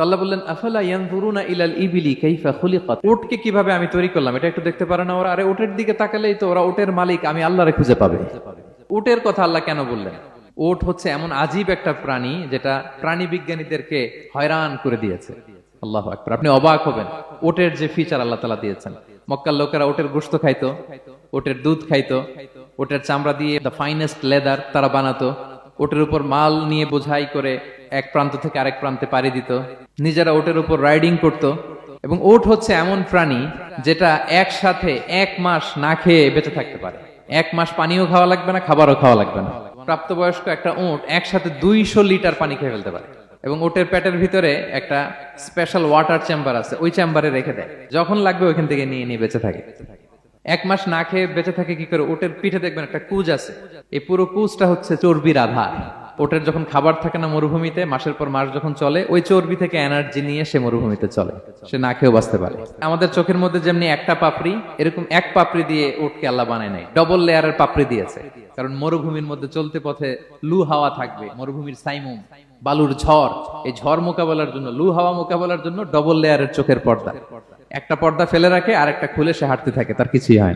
তো আল্লাহ বললেন, আফালা ইয়ানজুরুনা ইলাল ইবিলি কাইফা খুলিকাত? কীভাবে আমি তৈরি করলাম? এটা একটু দেখতে পারে না ওরা। আরে দিকে তাকালেই তো ওরা মালিক, আমি আল্লাহরে খুঁজে পাবে। কথা আল্লাহ কেন বললেন? হচ্ছে এমন আজীব একটা প্রাণী যেটা প্রাণী বিজ্ঞানীদেরকে হয়রান করে দিয়েছে। আল্লাহ আপনি অবাক হবেন ওটের যে ফিচার আল্লাহ তালা দিয়েছেন। মক্কার লোকেরা ওটের গোস্ত খাইতো ওটের দুধ খাইতো ওটের চামড়া দিয়ে দ্য ফাইনেস্ট লেদার তারা বানাতো ওটের উপর মাল নিয়ে বোঝাই করে এক প্রান্ত থেকে আরেক প্রান্তে পাড়ি দিত। নিজেরা ওটের উপর রাইডিং করত এবং ওট হচ্ছে এমন প্রাণী যেটা একসাথে এক মাস না খেয়ে বেঁচে থাকতে পারে। এক মাস পানিও খাওয়া লাগবে না, খাবারও খাওয়া লাগবে না। প্রাপ্তবয়স্ক একটা ওট একসাথে দুইশো লিটার পানি খেয়ে ফেলতে পারে এবং ওটের পেটের ভিতরে একটা স্পেশাল ওয়াটার চেম্বার আছে, ওই চেম্বারে রেখে দেয়। যখন লাগবে ওইখান থেকে নিয়ে নিয়ে বেঁচে থাকে। এক মাস না খেয়ে বেঁচে থাকে কি করে? ওটের পিঠে দেখবেন একটা কুজ আছে। এই পুরো কুজটা হচ্ছে চর্বির আধার। ওটের যখন খাবার থাকে না মরুভূমিতে, মাসের পর মাস যখন চলে, ওই চর্বি থেকে এনার্জি নিয়ে সে মরুভূমিতে চলে। সে না খেয়েও বাঁচতে পারে। আমাদের চোখের মধ্যে যেমনি একটা পাপড়ি, এরকম এক পাপড়ি দিয়ে ওটকে আল্লাহ বানায় নাই। ডবল লেয়ারের পাপড়ি দিয়েছে। কারণ মরুভূমির মধ্যে চলতে পথে লু হাওয়া থাকবে, মরুভূমির সাইমুম, বালুর ঝড়, এই ঝড় মোকাবেলার জন্য, লু হাওয়া মোকাবেলার জন্য ডবল লেয়ারের চোখের পর্দা। একটা পর্দা ফেলে রাখে আর একটা খুলে সে হাঁটতে থাকে, তার কিছুই হয়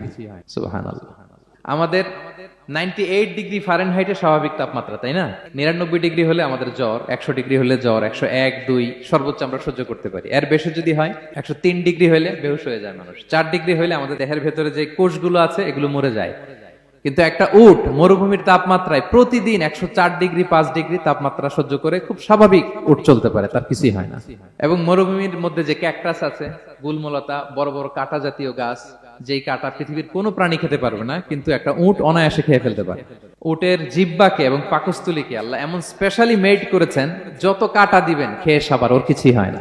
না। আমাদের নাইনটি এইট ডিগ্রি ফারেনহাইটের স্বাভাবিক তাপমাত্রা, তাই না? নিরানব্বই ডিগ্রি হলে আমাদের জ্বর, একশো ডিগ্রি হলে জ্বর, একশো এক, দুই, সর্বোচ্চ আমরা সহ্য করতে পারি। এর বেশি যদি হয়, একশো তিন ডিগ্রি হলে বেহুশ হয়ে যায় মানুষ। ডিগ্রি হলে আমাদের দেহের ভেতরে যে কোষগুলো আছে, এগুলো মরে যায়। কিন্তু একটা উট মরুভূমির তাপমাত্রায় প্রতিদিন একশো চার ডিগ্রি, পাঁচ ডিগ্রি তাপমাত্রা সহ্য করে খুব স্বাভাবিক উট চলতে পারে, তার কিছুই হয় না। এবং মরুভূমির মধ্যে যে ক্যাকটাস আছে, গুলমলতা, বড় বড় কাটা জাতীয় গাছ যেই কাটা পৃথিবীর কোনো প্রাণী খেতে পারবে না, কিন্তু একটা উট অনায়াসে খেয়ে ফেলতে পারে উটের জিব্বাকে এবং পাকস্তুলিকে আল্লাহ এমন স্পেশালি মেড করেছেন, যত কাটা দিবেন, খেয়ে সাবার ওর কিছুই হয় না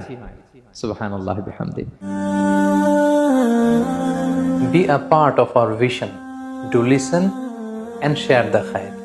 সুবহানাল্লাহ বিহামদিহি Be a part of our vision. Do listen and share the khair.